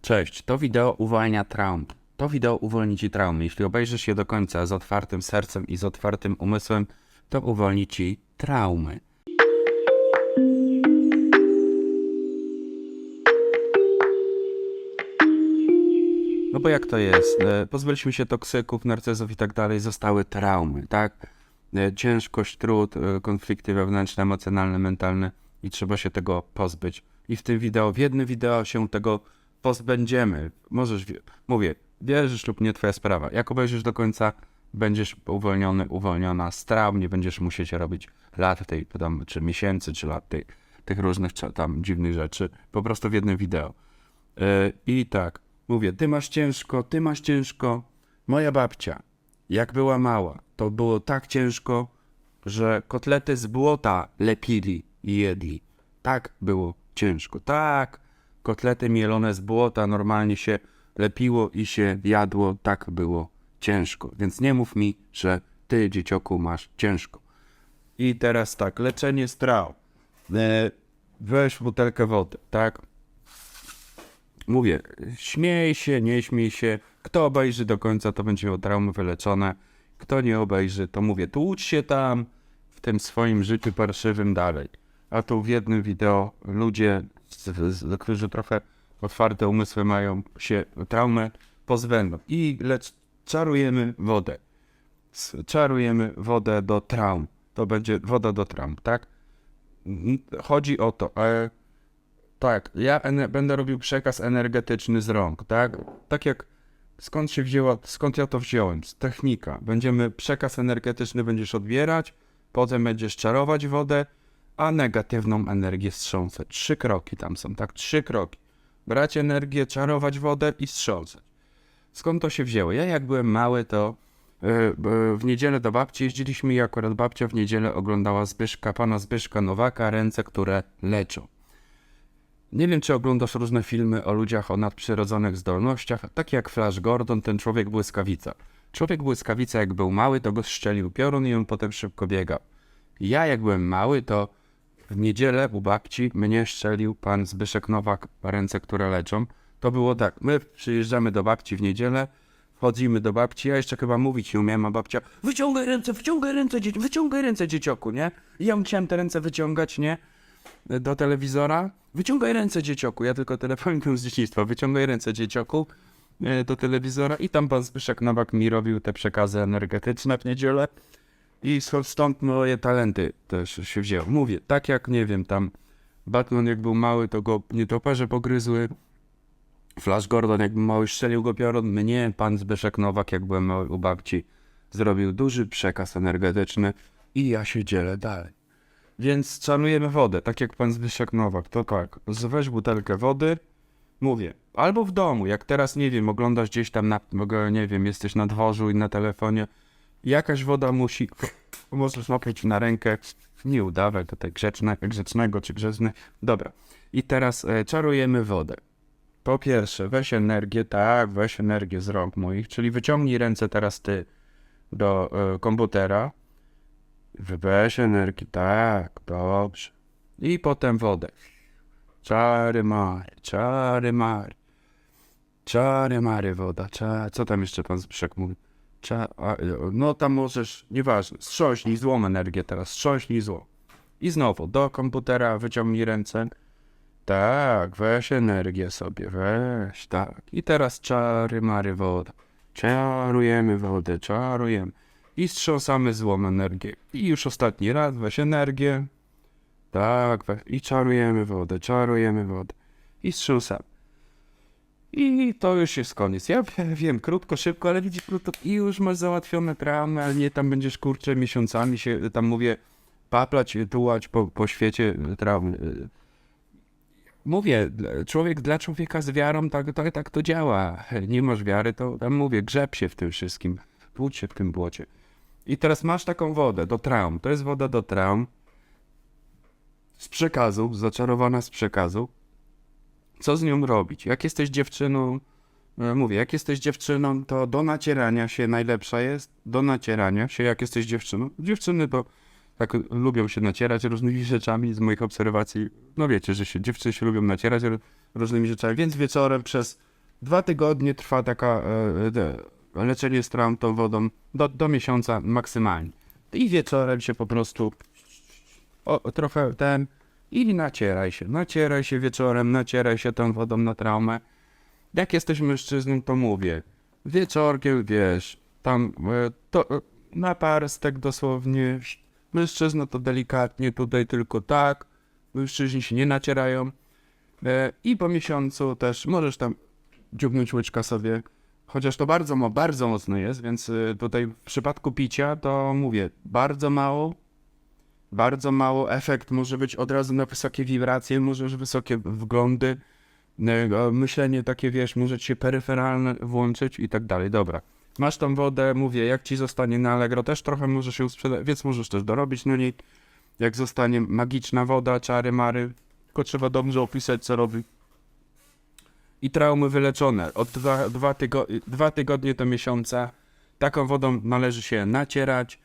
Cześć, to wideo uwalnia traum. To wideo uwolni ci traumy. Jeśli obejrzysz je do końca z otwartym sercem i z otwartym umysłem, to uwolni ci traumy. No bo jak to jest? E, Pozbyliśmy się toksyków, narcyzów i tak dalej, zostały traumy, tak? E, Ciężkość, trud, e, konflikty wewnętrzne, emocjonalne, mentalne i trzeba się tego pozbyć. I w tym wideo, w jednym wideo się tego pozbędziemy. Możesz, mówię, wierzysz lub nie, twoja sprawa. Jak obejrzysz do końca, będziesz uwolniony, uwolniona z traum, nie będziesz musieć robić lat tej, tam, czy miesięcy, czy lat tej, tych różnych tam dziwnych rzeczy, po prostu w jednym wideo. E, I tak, mówię, ty masz ciężko, ty masz ciężko. Moja babcia, jak była mała, to było tak ciężko, że kotlety z błota lepili i jedli. Tak było ciężko. Tak, kotlety mielone z błota normalnie się lepiło i się jadło. Tak było ciężko. Więc nie mów mi, że ty, dziecioku, masz ciężko. I teraz tak, leczenie strał. E, weź butelkę wody, tak? Mówię, śmiej się, nie śmiej się. Kto obejrzy do końca, to będzie miał traumy wyleczone. Kto nie obejrzy, to mówię, tłucz się tam w tym swoim życiu parszywym dalej. A tu w jednym wideo ludzie, którzy trochę otwarte umysły mają, się traumę pozbędą. I lecz czarujemy wodę. Czarujemy wodę do traum. To będzie woda do traum, tak? Chodzi o to, e, tak, ja będę robił przekaz energetyczny z rąk, tak? Tak jak skąd się wzięła, skąd ja to wziąłem? Z technika. Będziemy, przekaz energetyczny będziesz odbierać, potem będziesz czarować wodę, a negatywną energię strząsać. Trzy kroki tam są, tak? Trzy kroki. Brać energię, czarować wodę i strząsać. Skąd to się wzięło? Ja jak byłem mały, to e, w niedzielę do babci jeździliśmy i akurat babcia w niedzielę oglądała Zbyszka, pana Zbyszka Nowaka, ręce, które leczą. Nie wiem, czy oglądasz różne filmy o ludziach o nadprzyrodzonych zdolnościach, takie jak Flash Gordon, ten człowiek błyskawica. Człowiek błyskawica, jak był mały, to go strzelił piorun i on potem szybko biegał. Ja, jak byłem mały, to w niedzielę u babci mnie strzelił pan Zbyszek Nowak, ręce, które leczą. To było tak, my przyjeżdżamy do babci w niedzielę, wchodzimy do babci, ja jeszcze chyba mówić nie umiem, a babcia wyciągaj ręce, wyciągaj ręce, dzieci, wyciągaj ręce, dziecioku, nie? I ja musiałem te ręce wyciągać, nie? do telewizora. Wyciągaj ręce, dziecioku. Ja tylko tyle pamiętam z dzieciństwa. Wyciągaj ręce, dziecioku, e, do telewizora. I tam pan Zbyszek Nowak mi robił te przekazy energetyczne w niedzielę. I stąd moje talenty też się wzięły. Mówię, tak jak, nie wiem, tam Batman jak był mały, to go nietoperze pogryzły. Flash Gordon jak był mały, strzelił go piorun. Mnie pan Zbyszek Nowak, jak byłem mały u babci, zrobił duży przekaz energetyczny i ja się dzielę dalej. Więc czarujemy wodę, tak jak pan Zbyszek Nowak. To tak, weź butelkę wody, mówię, albo w domu, jak teraz, nie wiem, oglądasz gdzieś tam, na, nie wiem, jesteś na dworzu i na telefonie, jakaś woda musi, możesz napić na rękę, nie udawaj tutaj grzeczne, grzecznego czy grzeczny. Dobra, i teraz e, czarujemy wodę. Po pierwsze, weź energię, tak, weź energię z rąk moich, czyli wyciągnij ręce teraz ty do e, komputera, Weź energii, tak, dobrze. I potem wodę. Czary mary, czary mary. Czary mary woda, czary. Co tam jeszcze pan Zbyszek mówi? Cza... A, no tam możesz, nieważne, strząśnij złą energię teraz, strząśnij złą. I znowu, do komputera wyciągnij ręce. Tak, weź energię sobie, weź, tak. I teraz czary mary woda. Czarujemy wodę, czarujemy i strząsamy złą energię. I już ostatni raz weź energię. Tak, we, i czarujemy wodę, czarujemy wodę. I strząsamy. I to już jest koniec. Ja wie- wiem, krótko, szybko, ale widzisz, krótko i już masz załatwione traumy, ale nie tam będziesz, kurczę, miesiącami się, tam mówię, paplać, tułać po, po świecie traumy. Mówię, dla- człowiek dla człowieka z wiarą, tak, tak, tak to działa. Nie masz wiary, to tam mówię, grzeb się w tym wszystkim, płuć się w tym błocie. I teraz masz taką wodę do traum. To jest woda do traum. Z przekazu, zaczarowana z przekazu. Co z nią robić? Jak jesteś dziewczyną, e, mówię, jak jesteś dziewczyną, to do nacierania się najlepsza jest. Do nacierania się, jak jesteś dziewczyną. Dziewczyny to tak lubią się nacierać różnymi rzeczami z moich obserwacji. No wiecie, że się dziewczyny się lubią nacierać różnymi rzeczami, więc wieczorem przez Dwa tygodnie trwa taka e, e, leczenie z traum tą wodą do, do miesiąca maksymalnie. I wieczorem się po prostu o, trochę ten i nacieraj się, nacieraj się wieczorem, nacieraj się tą wodą na traumę. Jak jesteś mężczyzną, to mówię, wieczorkiem, wiesz, tam e, to e, na parstek dosłownie, mężczyzna to delikatnie, tutaj tylko tak, mężczyźni się nie nacierają. E, I po miesiącu też możesz tam dziubnąć łyczka sobie, chociaż to bardzo, bardzo mocno jest, więc tutaj w przypadku picia to mówię, bardzo mało, bardzo mało, efekt może być od razu na wysokie wibracje, możesz wysokie wglądy, e, myślenie takie, wiesz, może ci się peryferalne włączyć i tak dalej, dobra. Masz tą wodę, mówię, jak ci zostanie na Allegro, też trochę możesz ją sprzedać, więc możesz też dorobić na niej. Jak zostanie magiczna woda, czary, mary, tylko trzeba dobrze opisać, co robi. I traumy wyleczone. Od dwa, dwa, tygo, dwa tygodnie do miesiąca taką wodą należy się nacierać.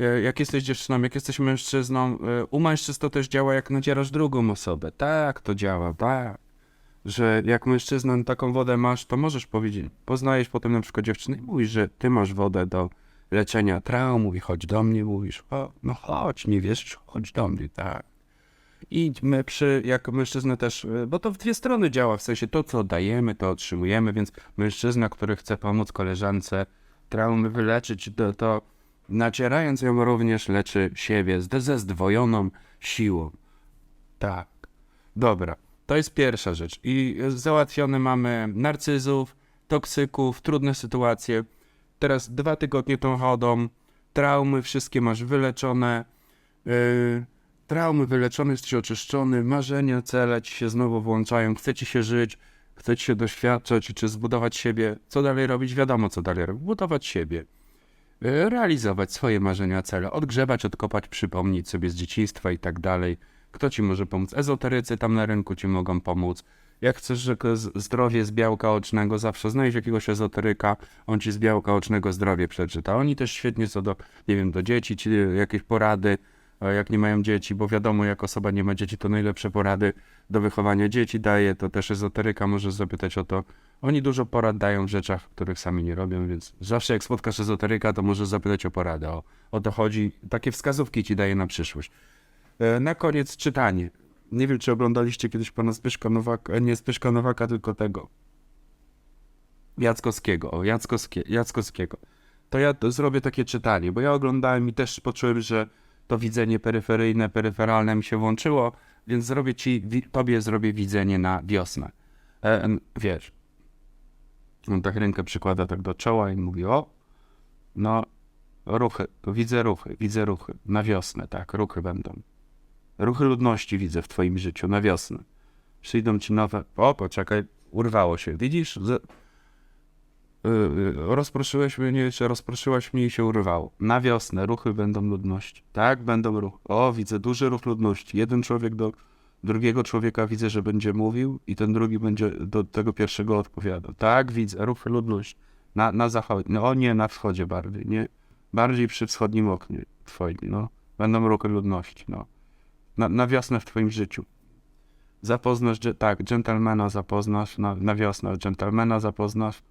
E, Jak jesteś dziewczyną, jak jesteś mężczyzną, e, u mężczyzn to też działa, jak nacierasz drugą osobę. Tak, to działa, tak. Że jak mężczyzną taką wodę masz, to możesz powiedzieć, poznajesz potem na przykład dziewczynę i mówisz, że ty masz wodę do leczenia traum i chodź do mnie, mówisz, o, no chodź, nie wiesz, chodź do mnie, tak. I my przy, jako mężczyzna też, y, bo to w dwie strony działa, w sensie to, co dajemy, to otrzymujemy, więc mężczyzna, który chce pomóc koleżance traumy wyleczyć, to, to nacierając ją również leczy siebie z- ze zdwojoną siłą. Tak. Dobra, to jest pierwsza rzecz. I załatwione mamy narcyzów, toksyków, trudne sytuacje. Teraz dwa tygodnie tą chodą, traumy wszystkie masz wyleczone. Yy, traumy wyleczone, jesteś oczyszczony, marzenia, cele ci się znowu włączają, chcecie się żyć, chcecie się doświadczać, czy zbudować siebie. Co dalej robić? Wiadomo, co dalej robić. Budować siebie. Yy, Realizować swoje marzenia, cele, odgrzebać, odkopać, przypomnieć sobie z dzieciństwa i tak dalej. Kto ci może pomóc? Ezoterycy tam na rynku ci mogą pomóc. Jak chcesz, że zdrowie z białka ocznego, zawsze znajdź jakiegoś ezoteryka, on ci z białka ocznego zdrowie przeczyta. Oni też świetnie co do, nie wiem, do dzieci, ci jakieś porady, jak nie mają dzieci, bo wiadomo, jak osoba nie ma dzieci, to najlepsze porady do wychowania dzieci daje, to też ezoteryka może zapytać o to. Oni dużo porad dają w rzeczach, których sami nie robią, więc zawsze jak spotkasz ezoteryka, to możesz zapytać o poradę. O, o to chodzi, takie wskazówki ci daje na przyszłość. E, Na koniec czytanie. Nie wiem, czy oglądaliście kiedyś pana Zbyszka Nowaka, nie Zbyszka Nowaka, tylko tego. Jackowskiego, o, Jackowskie, Jackowskiego. To ja to zrobię takie czytanie, bo ja oglądałem i też poczułem, że to widzenie peryferyjne, peryferalne mi się włączyło, więc zrobię ci, tobie zrobię widzenie na wiosnę. E, wiesz, on tak rękę przykłada tak do czoła i mówi, o, no, ruchy, widzę ruchy, widzę ruchy, na wiosnę, tak, ruchy będą. Ruchy ludności widzę w twoim życiu na wiosnę. Przyjdą ci nowe. O, poczekaj, urwało się. Widzisz? Yy, yy, rozproszyłeś mnie, czy rozproszyłaś mnie i się urwało. Na wiosnę ruchy będą ludności. Tak, będą ruchy. O, widzę duży ruch ludności. Jeden człowiek do drugiego człowieka widzę, że będzie mówił i ten drugi będzie do tego pierwszego odpowiadał. Tak, widzę, ruchy ludności. Na, na zachodzie. No, o nie, na wschodzie bardziej, nie? Bardziej przy wschodnim oknie twoim, no. Będą ruchy ludności, no na, na wiosnę w twoim życiu. Zapoznasz, tak, dżentelmena zapoznasz, na, na wiosnę dżentelmena zapoznasz,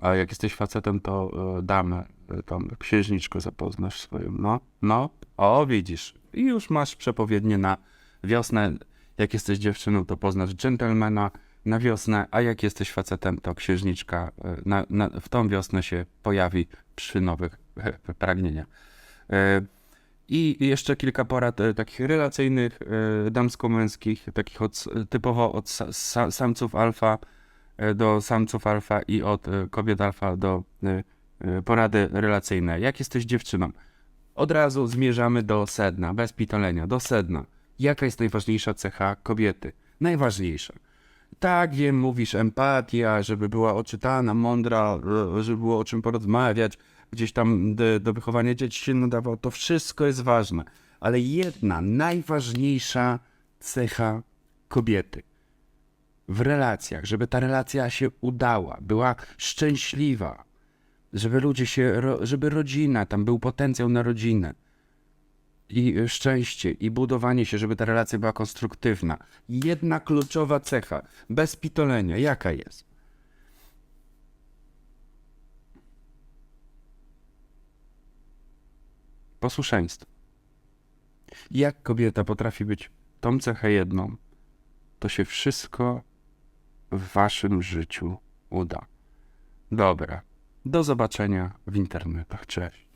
a jak jesteś facetem, to e, damę, e, tą księżniczkę zapoznasz swoją, no, no, o, widzisz, i już masz przepowiednie na wiosnę, jak jesteś dziewczyną, to poznasz dżentelmena na wiosnę, a jak jesteś facetem, to księżniczka e, na, na, w tą wiosnę się pojawi przy nowych pragnieniach. I jeszcze kilka porad takich relacyjnych, damsko-męskich, takich od, typowo od sa, sa, samców alfa do samców alfa i od e, kobiet alfa do e, e, porady relacyjne. Jak jesteś dziewczyną? Od razu zmierzamy do sedna, bez pitolenia, do sedna. Jaka jest najważniejsza cecha kobiety? Najważniejsza. Tak, wiem, mówisz empatia, żeby była oczytana, mądra, e, żeby było o czym porozmawiać, gdzieś tam do, do wychowania dzieci się nadawało. To wszystko jest ważne. Ale jedna najważniejsza cecha kobiety w relacjach, żeby ta relacja się udała, była szczęśliwa, żeby ludzie się, żeby rodzina, tam był potencjał na rodzinę. i szczęście, i budowanie się, żeby ta relacja była konstruktywna. Jedna kluczowa cecha, bez pitolenia, jaka jest? Posłuszeństwo. Jak kobieta potrafi być tą cechę jedną, to się wszystko w waszym życiu uda. Dobra. Do zobaczenia w internetach. Cześć.